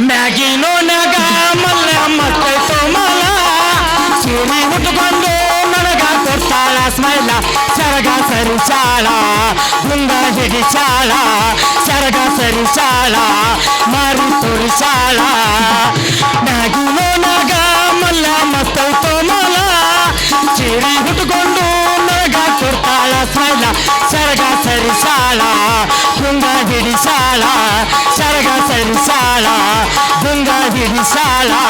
ಮ್ಯಾಗಿನೋನಾಗ ಮಲ್ಲ ಮಕ್ಕಳ ಸೋಮಲ ಸೀರೆ ಉಟ್ಕೊಂಡು ನನಗ ಕೊಡ್ತಾಳ ಸ್ಮೈಲ ಸರಗ ಸರಿ ಸಾಳ ಗುಂಡ ಹಿಡಿ ಸಾಳ ಸರಗ ಸರಿ ಸಾಳ ಮಾರಿ ತೋರಿ ಸಾಳ ಮ್ಯಾಗಿನೋನಾಗ ಮಲ್ಲ ಮಕ್ಕಳ ಸೋಮಲ ಸೀರೆ ಉಟ್ಕೊಂಡು सरगापूर ताला सायला सरगा सरिसाला गुंगा हिडिसाला सरगा सरिसाला गुंगा हिडिसाला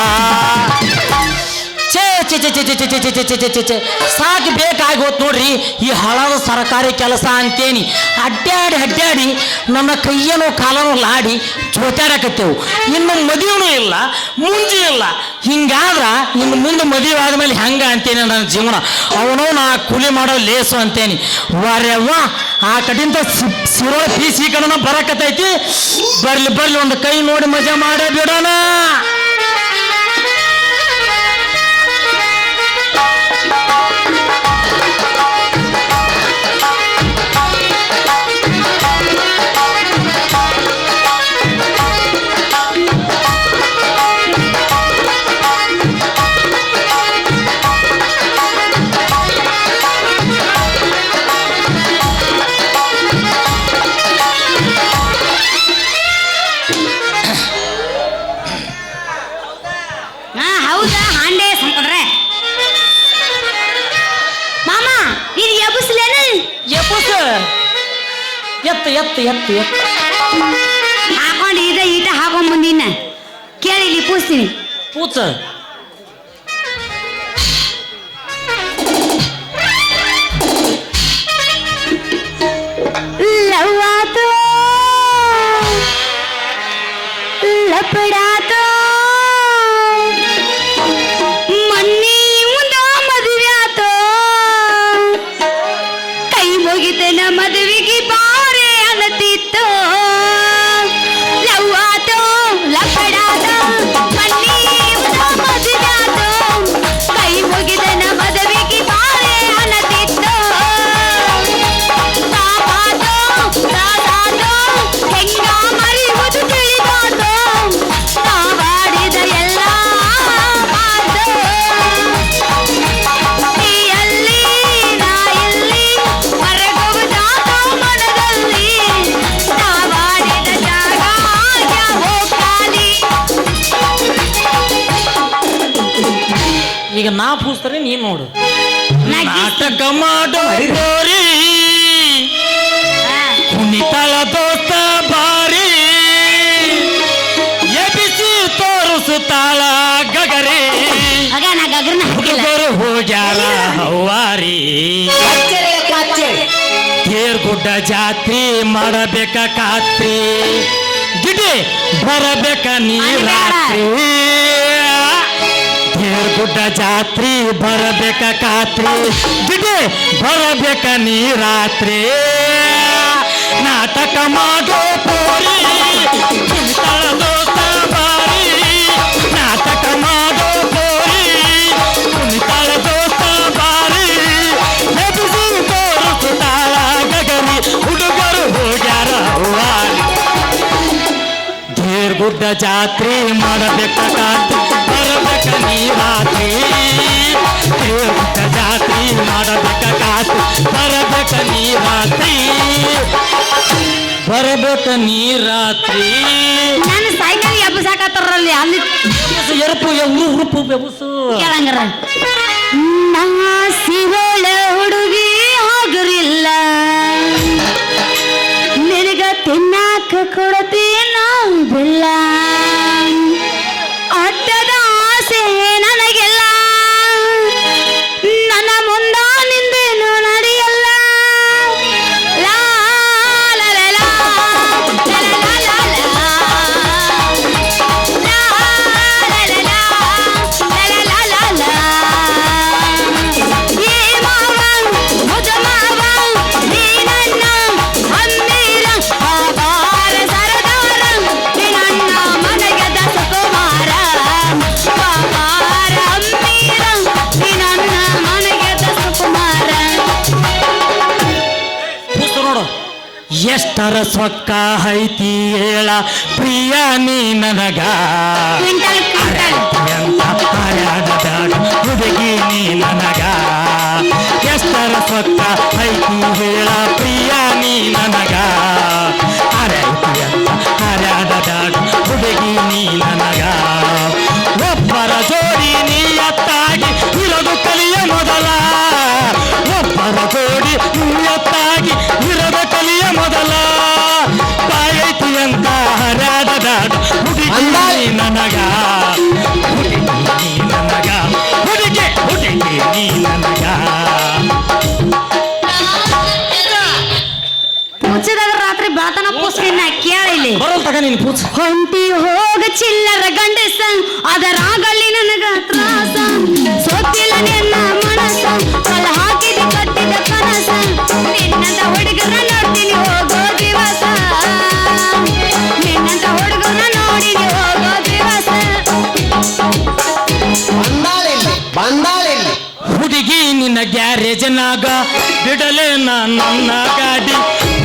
ಛೇ ಸಾಕು ಬೇಕಾಗೋತ್ ನೋಡ್ರಿ. ಈ ಹಳದ ಸರ್ಕಾರಿ ಕೆಲಸ ಅಂತೇನಿ. ಅಡ್ಡಾಡಿ ಅಡ್ಡಾಡಿ ನನ್ನ ಕೈಯನು ಕಾಲನು ಲಾಡಿ ಜೋತಾಡಕತ್ತೇವು. ಇನ್ನು ಮದುವೆನೂ ಇಲ್ಲ, ಮುಂಜಿ ಇಲ್ಲ. ಹಿಂಗಾದ್ರ ನಿಮ್ಮ ಮುಂದೆ ಮದುವೆ ಆದಮೇಲೆ ಹೆಂಗ ಅಂತೇನಿ ನನ್ನ ಜೀವನ. ಅವನು ನಾ ಕೂಲಿ ಮಾಡೋ ಲೇಸು ಅಂತೇನಿ. ವಾರ್ಯವ್ವ, ಆ ಕಡಿಂದ ಸಿರೋ ಪೀಸ್ ಈ ಬರಕತ್ತೈತಿ. ಬರ್ಲಿ ಬರ್ಲಿ, ಒಂದು ಕೈ ನೋಡಿ ಮಜಾ ಮಾಡೇ ಬಿಡೋಣ. ಕೂತ ಲವಾತು ಲಪಡ ಈಗ ನಾ ಪೂಸ್ತಾರೆ ನೀನ್ ನೋಡು. ನಾ ಗೀಸ್ತೀನಿ. ನಾಟಕ ಮಾಡೋ ಹರಿದೋರಿ. ಕುಣಿತಳ ದೋಸ್ತ ಬಾರಿ. ಎಬಿಸಿ ತೋರಿಸುತ್ತಾಳ ಗಗರಿ. ಆಗ ನಾ ಗಗರ್ನ ಹಾಕಿಲ್ಲ. ಹುಡುಗರು ಹೋಗ್ಯಾರ ಹವಾರಿ ತೇರ್ಗುಡ್ಡ ಜಾತ್ರಿ ಮಾಡಬೇಕ ಖಾತ್ರಿ ಗಿಡಿ ಬರಬೇಕ ನೀ ರಾತ್ರಿ ತೇರ್ಗುಡ್ಡ ಜಾತ್ರಿ ಬರಬೇಕ ಖಾತ್ರಿ ಗಿಡಿ ಬರಬೇಕ ನೀ ರಾತ್ರಿ ನಾಟಕ ಮಾಡೋ ಪೋರಿ ಕುಣಿತಾಳ ದೋಸ್ತ ಬಾರಿ ನಾಟಕ ಮಾಡೋ ಪೋರಿ ಕುಣಿತಾಳ ದೋಸ್ತ ಬಾರಿ ಎಬ್ಬಿಸಿ ತೋರಿಸುತ್ತಾಳ ಗಗರಿ ಹುಡುಗರು ಹೋಗ್ಯಾರ ಹವಾರಿ ಗುಡ್ಡ ಜಾತ್ರೆ ಮಾಡಬೇಕ ಕಾತ್ರಿ ಮಾಡಬೇಕ ಕಾತ್ರಿ ಬರಬೇಕ ನೀ ರಾತ್ರಿ. ಬರಬೇಕ ನೀ ರಾತ್ರಿ. ನನ್ನ ಸೈಕಲ್ ಎಬ್ಬಸಾಕತ್ತಾರಲ್ಲಿ ಅಲ್ಲಿ ಎರಪು ಉರು ಉರುಪು ಬೆಬುಸು ಕೇಳಂಗಾರ. ಎಷ್ಟರ ಸೊಕ್ಕ ಐತಿ ಹೇಳ ಪ್ರಿಯ ನೀ ನನಗ. ಹುಡುಗಿ ನೀ ನನಗ. ಎಷ್ಟರ ಸೊಕ್ಕ ಐತಿ ಹೇಳ ಪ್ರಿಯ ನೀ ನನಗ. ಕೇಳಿಲ್ಲಿ ಬರೋಲ್ ತಗ ನೀನು ಪೂಜ. ಹೊಂಟಿ ಹೋಗ ಚಿಲ್ಲರ ಗಂಡಸ ಅದರಾಗಲಿ ನನಗ ತ್ರಾಸ. ಸೊತ್ತಿಲ್ಲ ನಿನ್ನ ಮನಸ ಕಲ ಹಾಕಿದ ಕಟ್ಟಿದ ಕನಸ. ನಿನ್ನಂತ ಹುಡುಗರ ನೋಡ್ತೀನಿ ಹೋಗೋ ದಿವಸ. ನಿನ್ನಂತ ಹುಡುಗರ ನೋಡಿನಿ ಹೋಗೋ ದಿವಸ. ಬಂದಾಳಿಲ್ಲಿ ಬಂದಾಳಿಲ್ಲಿ ಹುಡುಗಿ ನಿನ್ನ ಗ್ಯಾರೇಜ್ನಾಗ ಬಿಡಲೇ ನಾ ನನ್ನ ಗಾಡಿ.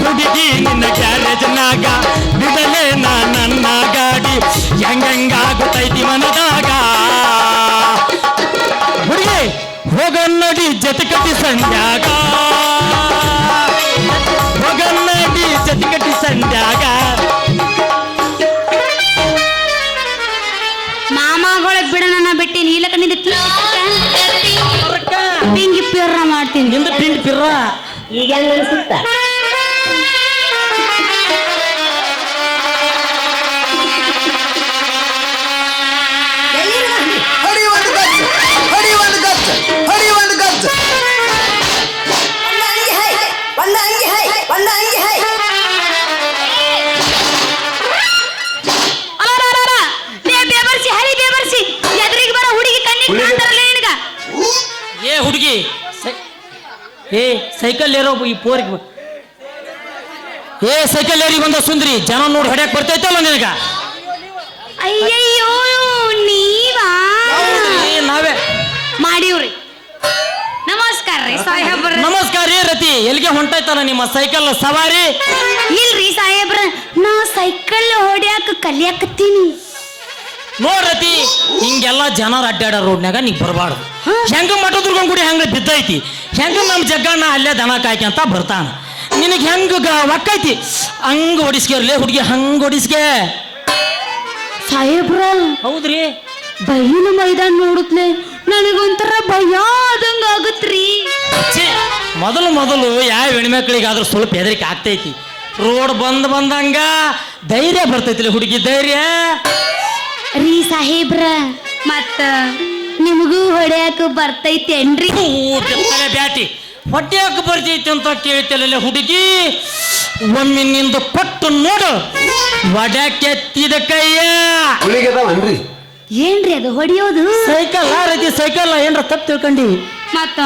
ಹುಡುಗಿ ನಿನ್ನ ಗ್ಯಾರೇಜ್ನಾಗ ಹೆಂಗಾಗುತ್ತೈತಿ ಮನದಾಗ ಹುಡುಗಿ ಹೋಗನ್ನಡಿ ಜತಕಟಿ ಸಂಧ್ಯಾಗ ಹೋಗನ್ನಡಿ ಜತಕಟಿ ಸಂಧ್ಯಾಗ ಮಾಮಗಳ ಬಿಡ ನನ್ನ ಬಿಟ್ಟಿ ನೀಲಕ ನಿಂದ ಪಿಂಗಿ ಪಿರ್ರ ಮಾಡ್ತೀನಿ ನಿಂದ ಪಿಂಡ್ ಪಿರ್ರ ಈಗ ಅನ್ಸುತ್ತ ಹುಡುಗಿ. ಏ ಸೈಕಲ್ ಏರೋ ಈ ಪೋರಿಗೆ ಏ ಸೈಕಲ್ ಏರಿ ಬಂದ ಸುಂದ್ರಿ. ಜನ ನೋಡಿ ಹೊಡ್ಯಾಕ್ ಬರ್ತೈತಲ್ಲ ನಿನಗ? ಅಯ್ಯಯ್ಯೋ ನೀವಾ? ನಾವೇ. ಮಾಡಿವ್ರಿ. ನಮಸ್ಕಾರ ರೀ ಸಾಹೇಬ್ರ. ನಮಸ್ಕಾರ ರೀ ರತಿ. ಎಲ್ಲಿಗೆ ಹೊಂಟೈತಲ್ಲ ನಿಮ್ಮ ಸೈಕಲ್ ಸವಾರಿ? ಇಲ್ರಿ ಸಾಹೇಬ್ರ ನಾ ಸೈಕಲ್ ಹೊಡ್ಯಾಕ ಕಲಿಯಾಕತ್ತೀನಿ. ನೋಡ್ರತಿ ಹಿಂಗೆಲ್ಲ ಜನರು ಅಡ್ಡಾಡ ರೋಡ್ನ್ಯಾಗ ನೀ ಬರಬಾರ್ದು. ಹೆಂಗ ಮಠದುರ್ಗನ್ ಗುಡಿ ಹೆಂಗ ಬಿದ್ದೈತಿ? ಹೆಂಗ ನಮ್ಮ ಜಗ್ಗಣ್ಣ ಅಲ್ಲೇ ದನ ಕಾಯ್ಕಂತ ಬರ್ತಾನ. ನಿನಗೆ ಹೆಂಗ ಒಕ್ಕೈತಿ? ಹಂಗ ಹೊಡಿಸ್ಕೇರ್ಲೆ ಹುಡುಗಿ ಹಂಗ ಹೊಡಿಸ್ಕೆ ಸಾಹೇಬ್ರ ಹೌದ್ರಿ. ಬೈಲಿನ ಮೈದಾನ ನೋಡುತ್ತೆ ನನಗೊಂಥರ ಭಯ ಆದಂಗ ಆಗತ್ರಿ ಮೊದಲು ಮೊದಲು ಯಾವ ಹೆಣ್ಮಕ್ಳಿಗಾದ್ರೂ ಸ್ವಲ್ಪ ಹೆದರಿಕೆ ಆಗ್ತೈತಿ. ರೋಡ್ ಬಂದ್ ಬಂದಂಗ ಧೈರ್ಯ ಬರ್ತೈತಿ ಹುಡುಗಿ ಧೈರ್ಯ. ರೀ ಸಾಹೇಬ್ರ ಮತ್ತ ನಿಮಗೂ ಹೊಡ್ಯಾಕ ಬರ್ತೈತೇನ್ರಿ? ಬ್ಯಾಟಿ. ಹೊಟ್ಟೆಯಾಕ ಬರ್ತೈತಿ ಅಂತ ಕೇಳ್ತಿಲ್ಲ ಹುಡುಗಿ. ಒಮ್ಮೆ ನಿಂದ ಕೊಟ್ಟು ನೋಡು. ಒಡಕೆತ್ತಿದ ಕೈಯ. ಹುಲಿಗದವನ್ರಿ ಏನ್ರಿ? ಅದು ಹೊಡಿಯೋದು? ಸೈಕಲ್ ಆ ರೀತಿ ಸೈಕಲ್ ಏನ್ರ ತಪ್ಪು ತಿಳ್ಕೊಂಡಿ. ಮತ್ತ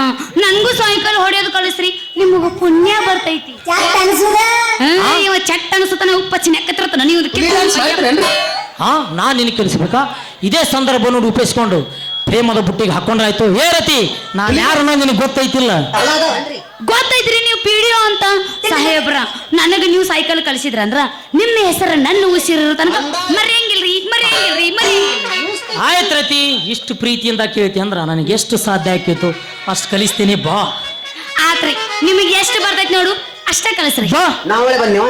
ನಂಗೂ ಸೈಕಲ್ ಹೊಡೆಯೋದು ಕಳಿಸ್ರಿ ನಿಮಗ ಪುಣ್ಯ ಬರ್ತೈತಿ. ಚಟ್ ಇವ ಚಟ್ ಅನ್ಸುತ್ತಾನೆ ಉಪ್ಪ ಚಿನ್ನಕತ್ತಿರ್ತಾನ ನೀವು ಹಾ ನಾನು ನಿನಗೆ ಕಲಿಸ್ಬೇಕಾ ಇದೇ ಸಂದರ್ಭ ನೋಡಿ ಉಪಯೋಗಿಸ್ಕೊಂಡು ಪ್ರೇಮದ ಬುಟ್ಟಿಗೆ ಹಾಕೊಂಡ್ರಾಯ್ತು. ಏ ರತಿ ನಾನು ಯಾರು ಅನ್ನೋದು ನಿನಗೆ ಗೊತ್ತೈತಿಲ್ಲ? ಗೊತ್ತೈತ್ರಿ ನೀವು ಪಿಡಿಯೋ ಅಂತ ಸಾಹೇಬ್ರ. ನನಗೆ ನೀವು ಸೈಕಲ್ ಕಳಿಸಿದ್ರ ಅಂದ್ರ ನಿಮ್ಮ ಹೆಸರು ನನ್ನ ಉಸಿರಿರೋ ತನಕ ಮರೆಯಂಗಿಲ್ರಿ ಮರೆಯಂಗಿಲ್ರಿ ಮರಿ ಆಯ್ತು ರತಿ ಇಷ್ಟು ಪ್ರೀತಿಯಿಂದ ಕೇಳ್ತಿ ಅಂದ್ರ ನನಗೆ ಎಷ್ಟು ಸಾಧ್ಯ ಆಕೈತು? ಅಷ್ಟು ಕಲಿಸ್ತೀನಿ ಬಾ. ಆತ್ರಿ ನಿಮಗೆ ಎಷ್ಟು ಬರ್ತೈತಿ ನೋಡು ಅಷ್ಟೇ ಕಲಿಸ್ರಿ ಬಾ. ನಾವಳೆ ಬಂದೇವ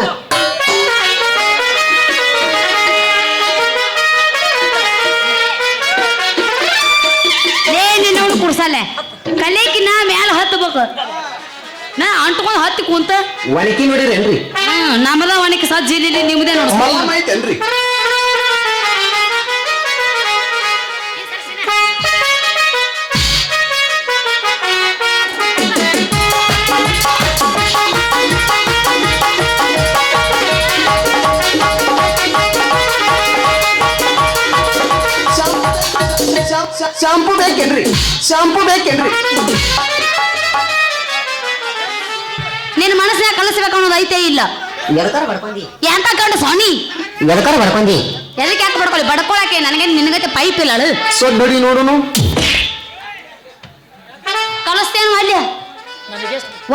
ನಿನ್ನವನು ಕಲೇಕಿ ನಾ ಮ್ಯಾಲ ಹತ್ತಬೇಕು ನಾ ಅಂಟ್ಕೊಂಡು ಹತ್ತಿ ಕುಂತ. ಒಣಕಿ ನೋಡಿರೇನ್ರಿ ಹ್ಮ್ ನಮ್ಮದ ಒಣಕಿ ಸಜ್ಜಿಲಿ ನಿಮ್ದೇ ನೋಡ್ರಿ. ಐತೇನ್ರಿ? ಶಾಂಪು ಬೇಕೇನ್ರಿ? ಶಾಂಪು ಬೇಕೇನ್ರಿ? ನಿನ್ನ ಮನಸ್ಸಿನಾಗ ಕಲಿಸ್ಬೇಕು ಅನ್ನೋದು ಐತೆ ಇಲ್ಲ. ಎದಕಾರ ಬಡ್ಕೊಂಡಿ. ಎಂತ ಕಂಡು ಸ್ವಾಮಿ? ಎದಕಾರ ಬಡ್ಕೊಂಡಿ. ಎದಕ್ಕೆ ಯಾಕೆ ಬಡ್ಕೊಳ್ಳಿ? ಬಡ್ಕೊಳಕ್ಕೆ ನನಗೆ ನಿನಗತ್ತೆ ಪೈಪ್ ಇಲ್ಲ ಅಳು. ಸೊಡ್ ನೋಡಿ ನೋಡುನು. ಕಲಿಸ್ತೇನು ಅಲ್ಲಿ?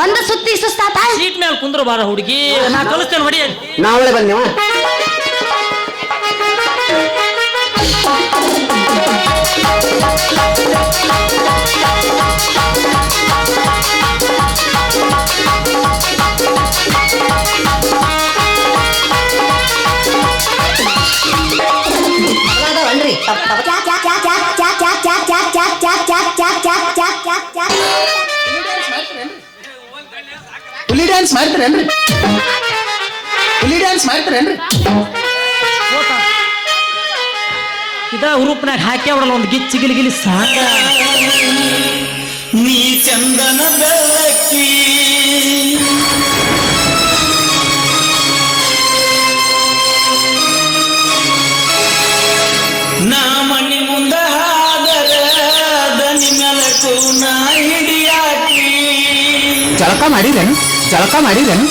ಒಂದ ಸುತ್ತಿ ಸುಸ್ತಾತ? ಸೀಟ್ ಮೇಲೆ ಕುಂದ್ರ ಬಾರ ಹುಡುಗಿ. ನಾ ಕಲಿಸ್ತೇನೆ ಹೊಡಿ ನಾವಳೆ ಬಂದೇವ ಹುಲಿ ಡ್ಯಾನ್ಸ್ ಮಾಡ್ತಾರೇನ್ರಿ? ಹುಲಿ ಡ್ಯಾನ್ಸ್ ಮಾಡ್ತೀರೇನ್ರಿ? ಇದ ಹುರುಪ್ನಾಗ ಹಾಕಿ ಅವಡಲ್ಲ ಒಂದು ಗಿಚ್ಚಿ ಗಿಲಿ ಗಿಲಿ ಸಾಕ. ನೀ ಚಂದನ ಬೆಳಕಿ ನಾ ಮಣಿ ಮುಂದ ಹಾದರ ದನಿ ಮೆಲಕು ನಾ ಹಿಡಿಯಾಕಿ. ಜಳಕ ಮಾಡಿರೇನು? ಜಳಕ ಮಾಡಿರೇನು?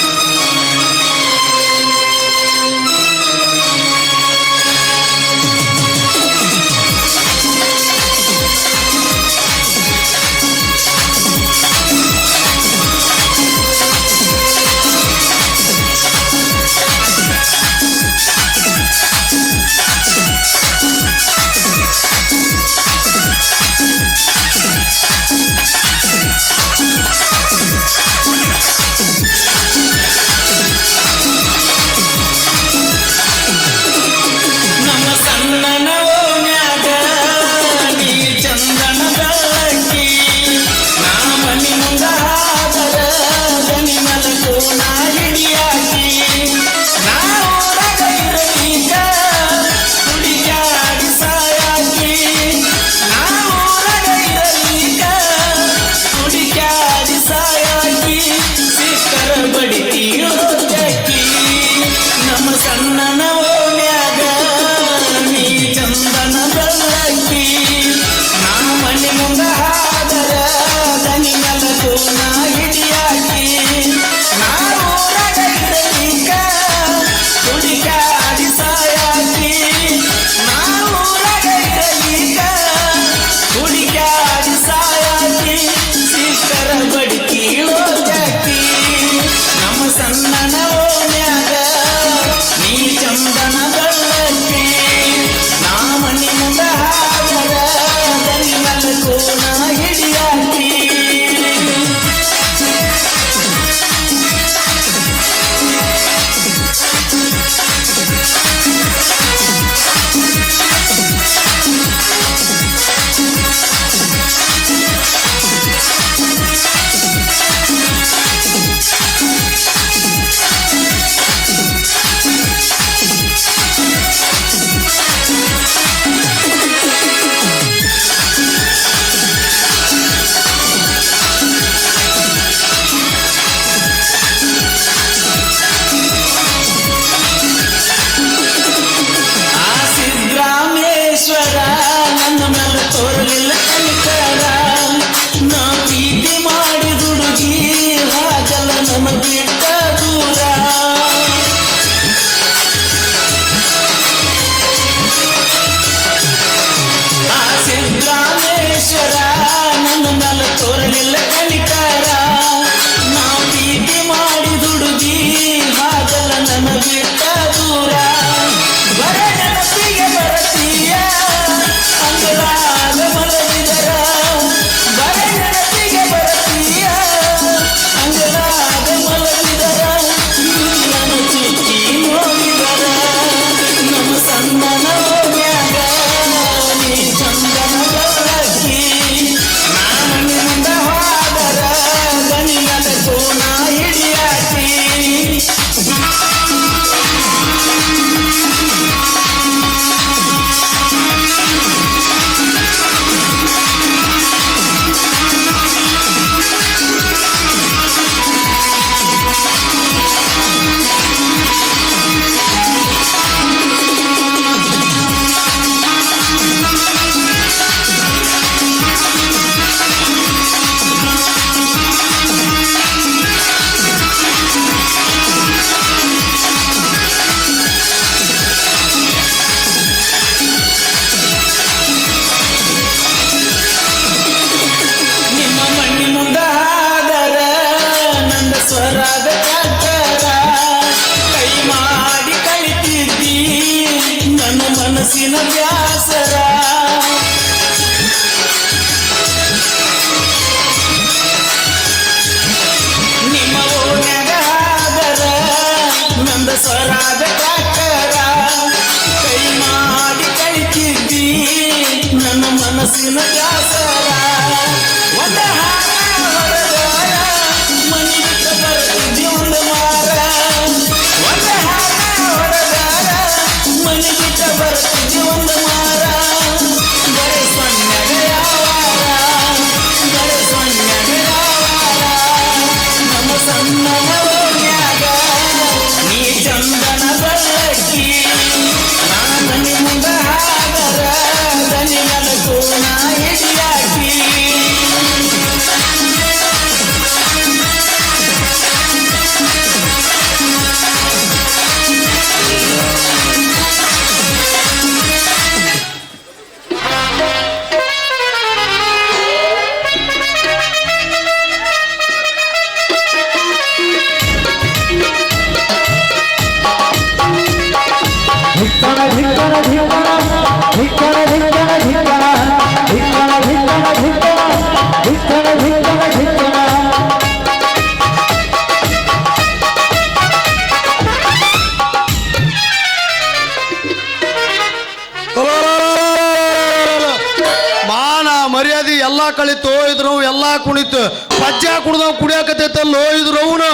ಕಳಿತು ಇದ್ರು ಎಲ್ಲಾ ಕುಣಿತು. ಪಜ್ಜ ಕುಡ್ದವ್ ಕುಡಿಯಾಕತೈತಲ್ಲೋ ಇದ್ರು ಅವನು.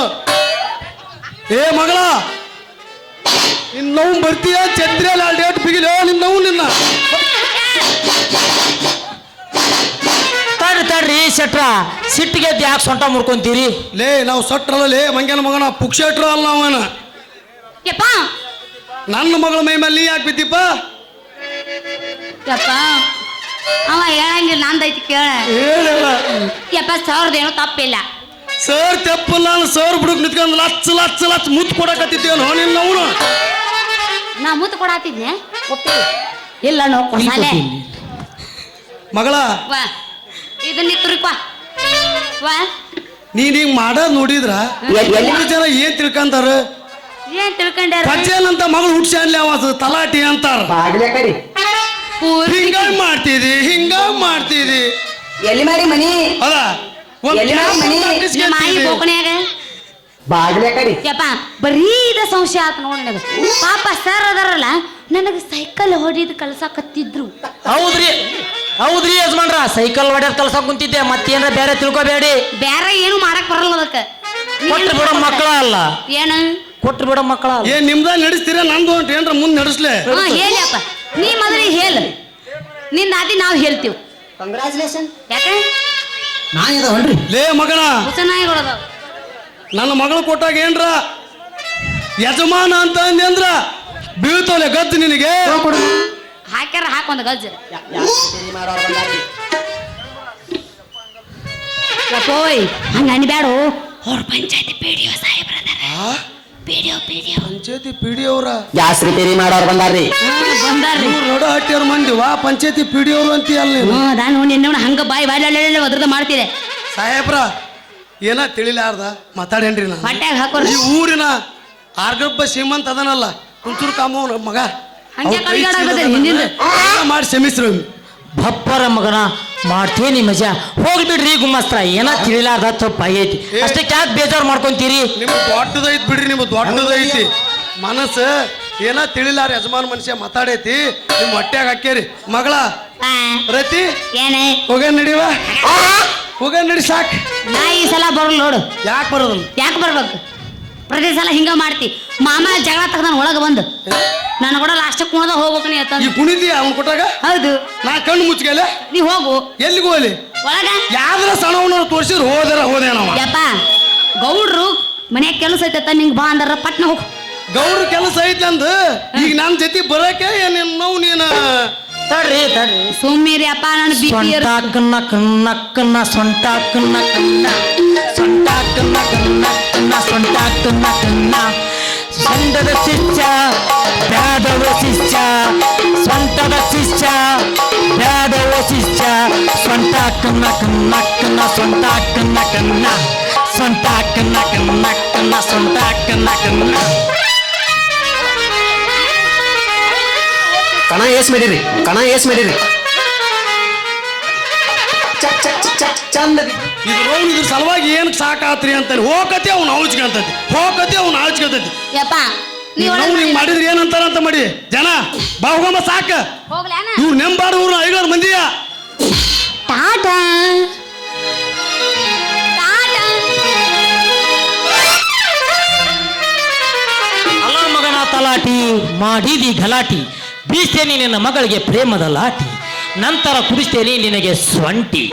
ಏ ಮಗಳ ನಿನ್ನವ್ ಬರ್ತೀಯ? ಛತ್ರಿಯಲ್ಲಿ ಆ ಡೇಟ್ ಬಿಗಿಲೋ. ನಿನ್ನವ್ ನಿನ್ನ. ತಡ್ರಿ ತಡ್ರಿ ಶೆಟ್ರ. ಸಿಟ್ಟಿಗೆ ಯಾಕೆ ಸೊಂಟ ಮುರ್ಕೊಂತೀರಿ? ಲೇ ನಾವು ಸಟ್ರಲ್ಲ ಲೇ ಮಂಗ್ಯನ ಮಗನ ಪುಕ್ಷೆಟ್ರ ಅಲ್ಲ ಅವನ ಯಪ್ಪ. ನನ್ನ ಮಗಳ ಮೈ ಮೇಲೆ ನೀ ಯಾಕೆ ಬಿದ್ದಿಪ್ಪ? ಯಪ್ಪ ಅವ ಹೇಳಂಗಿಲ್ಲ ನಂದೈತಿ ಕೇಳ. ಹೇಳಿಲ್ಲ ಯಪ್ಪ ಏನೋ ತಪ್ಪಿಲ್ಲ. ಸರ್ ತಪ್ಪಲ್ಲ ಸರ್ ಬಿಡಕ್ ನಿಂತ್ಕೊಂಡು ಲಚ್ಚ ಲಚ್ಚ ಲಚ್ಚ ಮುತ್ತು ಕೊಡಕತ್ತಿದ್ದೇನು ನಿನ್ನ ಅವನು ನಾ ಮುತ್ತು ಕೊಡಾತಿದ್ನೆ ಇಲ್ಲ ನೋ ಮಗಳ. ವಾ. ಇದನ್ನ ವಾ. ನೀನ್ ಹಿಂಗ್ ಮಾಡ ನೋಡಿದ್ರ ಮೂರು ಜನ ಏನ್ ತಿಳ್ಕಂತಾರ? ಏನ್ ತಿಳ್ಕೊಂಡ್ಯಾರ? ಅಂತ ಮಗಳು ಹುಟ್ಸಿ ಅನ್ಲಿ ಅವ ತಲಾಟಿ ಅಂತಾರ. ಹಿಂಗ ಮಾಡ್ತಿದಿ ಹಿಂಗ ಮಾಡ್ತಿದಿ. ಎಲ್ಲಿ ಮಾಡಿ ಮನಿ? ಅದ ಒಂದ್ ಮನಿ? ಮಾಯಿ. ಬೋಕಣ್ಯಾಗ? ಬಾಗ್ಲೆ ಕಡಿ. ಯಪ್ಪ ಬರೀ ಇದ ಸಂಶಯ ಆತ್ ನೋಡಿ ನನಗ. ಪಾಪ ಸರ್ ಅದಾರಲ್ಲ ನನಗೆ ಸೈಕಲ್ ಹೊಡಿದ್ ಕಲ್ಸಾಕತ್ತಿದ್ರು ಹೌದ್ರಿ ಹೌದ್ರಿ ಯಜಮಾನ್ರ ಸೈಕಲ್ ಹೊಡೆದ್ ಕಲ್ಸಕ್ ಕುಂತಿದ್ದೆ ಮತ್ತೇನ್ರ ಬೇರೆ ತಿಳ್ಕೊಬೇಡಿ. ಬೇರೆ ಏನು ಮಾಡಕ್ ಬರಲ್ಲ ಅದಕ್ಕೆ. ಕೊಟ್ಟು ಬಿಡೋ ಮಕ್ಕಳ ಅಲ್ಲ. ಏನು? ಕೊಟ್ಟು ಬಿಡೋ ಮಕ್ಕಳ ಅಲ್ಲ. ಏ ನಿಮ್ದ ನಡೆಸ್ತೀರ ನಂದು ಅಂತ ಏನ್ರ ಮುಂದ್ ನಡೆಸ್ಲೆ? ಹಾ ಹೇಳಿಯಪ್ಪ ನೀ ಮದ್ರಿ ಹೇಳ. ನಿನ್ನ ಆದಿ ನಾವು ಹೇಳ್ತೀವಿ. ಕಂಗ್ರಾಚುಲೇಷನ್ ಯಾಕೆ? ನಾನು ಇದಾವನ್ರಿ ಲೇ ಮಗನ. ಹುಸನಾಯಿಗಳದಾವ ನನ್ನ ಮಗಳು ಕೊಟ್ಟಾಗ ಏನ್ರ? ಯಜಮಾನ ಅಂತ ಅಂದೆ ಅಂದ್ರ ಬೀಳ್ತವಲೆ ಗದ್ದು ನಿನಗೆ? ಹಾಕ್ಯಾರ ಹಾಕೊಂದ ಗಜ್ಜ. ಯಪ್ಪೋಯ್ ಹಂಗ ಅನ್ಬ್ಯಾಡು. ಅವ್ರ ಪಂಚಾಯತಿ P D O ಸಾಹೇಬ್ರದಾರ P D O P D O. ಪಂಚಾಯತಿ ಪಿ ಡಿ ಅವ್ರ ಗ್ಯಾಸ್ ರಿಪೇರಿ ಮಾಡೋರು ಬಂದಾರ್ರಿ. ಬಂದಾರ್ರಿ. ಇವ್ರು ನಡ ಹಟ್ಟಿಯವ್ರ ಮಂದಿ ವಾ ಪಂಚಾಯತಿ ಪಿ ಡಿ ಅವ್ರು ಅಂತೀಯಲ್ಲ ನೀನು. ಹ್ಞೂ ನಾನು ನಿನ್ನ ಹಂಗ ಬಾಯಿ ಬಾಯಿ ಒದ್ರದ ಮಾಡ್ತಿದೆ ಸಾಹೇಬ್ರ ಏನ ತಿಳಿಲಾರ್ದ? ಮಾತಾಡೇನ್ರಿ ನಾ ಹೊಟ್ಯಾಗ ಹಾಕೋರ್ ಈ ಊರಿನ ಆರ್ಗಬ್ಬ ಶ್ರೀಮಂತ ಅದನಲ್ಲ ಕುಂತೂರು ಕಾಮವ್ನ ಮಗ. ಹಂಗೆ ಅವ್ನ್ ಕೈ ಹಿಂದಿಂದ. ಮಾಡಿ ಕ್ಷಮಿಸ್ರು. ಭಪ್ಪರ ಮಗನ ಮಾಡ್ತೀನಿ ಮಜಾ. ಹೋಗ್ಬಿಡ್ರಿ ಗುಮ್ಮಸ್ತ್ರ ಏನ ತಿಳಿಲಾರ್ದ ತಪ್ಪಾಗೈತಿ ಅಷ್ಟಕ್ಕೆ ಯಾಕೆ ಬೇಜಾರು ಮಾಡ್ಕೊಂತೀರಿ. ನಿಮ್ ದೊಡ್ಡದೈತಿ ಬಿಡ್ರಿ ನಿಮ್ ದೊಡ್ಡದೈತಿ ಮನಸ್ಸು ಏನ ತಿಳಿಲಾರ ಯಜಮಾನ್ ಮನುಷ್ಯ ಮಾತಾಡೈತಿ. ನಿಮ್ ಹೊಟ್ಯಾಗ ಹಾಕ್ಯಾರಿ. ಮಗಳ ಆ, ರತಿ ಏನೇ? ಹೋಗ ನಡಿವ? ಹೋಗ ನಡಿ ಸಾಕ್. ನಾ ಈ ಸಲ ಬರಲ್ಲ ನೋಡು. ಯಾಕೆ ಬರೋದು? ಯಾಕೆ ಬರ್ಬೇಕು? ಪ್ರತಿ ಸಲ ಹಿಂಗ ಮಾಡ್ತಿ. ಮಾಮ ಜಗಳ ತೆಗ್ದಾನ ಒಳಗೆ ಬಂದು. ನಾನು ಕೂಡ ಲಾಸ್ಟ್ ಕುಣದ ಹೋಗ್ಬೇಕು ನೀ ಈ ಅತ್ತಂದು ಕುಣಿದಿ ಅವ್ನು ಕೊಟ್ಟಾಗ ಹೌದು. ನಾ ಕಣ್ಣು ಮುಚ್ಚಿಗೆಲ್ಲ ನೀ ಹೋಗು. ಎಲ್ಲಿಗೆ ಹೋಗಲಿ? ಒಳಗ? ಯಾವ್ದ್ರ ಸಣವನ್ನ ತೋರಿಸಿದ್ರು ಹೋದರ ನಾವು. ಯಪ್ಪ ಗೌಡ್ರು ಮನೆ ಕೆಲಸ ಐತೆ ನಿಂಗೆ ಬಾ ಅಂದಾರ ಪಟ್ನ ಹೋಗು. ಗೌಡ್ರ ಕೆಲಸ ಐತೆ ಅಂದ್ ಈಗ ನನ್ನ ಜೊತೆ ಬರಕ್ಕೆ ಏನೇನು ನೋವು ನೀನು? ತಡ್ರಿ ತಡ್ರಿ ಸುಮ್ಮೀರಿ ಅಪ್ಪ ನಾನು ಬಿ ಪಿ ಸೊಂಟ ಕನ್ನ ಕನ್ನ ಕನ್ನ ಸೊಂಟ ಕನ್ನ ಕನ್ನ ಸೊಂಟ ಕನ್ನ ಕನ್ನ ಕನ್ನ ಸೊಂಟ ಕನ್ನ ಕನ್ನ ಸೊಂಟದ ಶಿಷ್ಯ ಬ್ಯಾಡವ ಶಿಷ್ಯ ಸೊಂಟದ ಶಿಷ್ಯ ಬ್ಯಾಡವ ಶಿಷ್ಯ ಸೊಂಟ ಕನ್ನ ಕನ್ನ ಕನ್ನ ಸೊಂಟ ಕನ್ನ ಕನ್ನ ಸೊಂಟ ಕನ್ನ ಕಣ ಏಸ್ ಮಾಡಿರಿ ಕಣ ಏಸ್ ಮಾಡಿರಿ. ಚ- ಚ- ಚ- ಚ- ಚಂದ ಇದು ನೋವು ಇದ್ರ ಸಲುವಾಗಿ ಏನು ಸಾಕಾತ್ರಿ ಅಂತ ಹೋಗತಿ ಅವ್ನು ಔಚ್ಕಂತತಿ ಹೋಗತಿ ಅವ್ನು ಔಚ್ಕಂತತಿ ಯಪ್ಪ ನೀವ್ ನಾವು ನಿಂಗೆ ಮಾಡಿದ್ರೆ ಏನಂತಾರ ಅಂತ ಮಾಡಿ ಜನ ಬಾಹುಗಮ ಸಾಕ. ಇವ್ರು ನೆಂಬಾಡು ಇವ್ರು ಐದಾರು ಮಂದಿಯ. ಟಾಟಾ. ಟಾಟಾ. ಅಲ್ಲ ಮಗನ ತಲಾಟಿ ಮಾಡಿದಿ ಗಲಾಟಿ. ಬೀಸ್ತೇನೆ ನಿನ್ನ ಮಗಳಿಗೆ ಪ್ರೇಮದ ಲಾಟಿ ನಂತರ ಕುಡಿಸ್ತೇನೆ ನಿನಗೆ ಸ್ವಂಟಿ.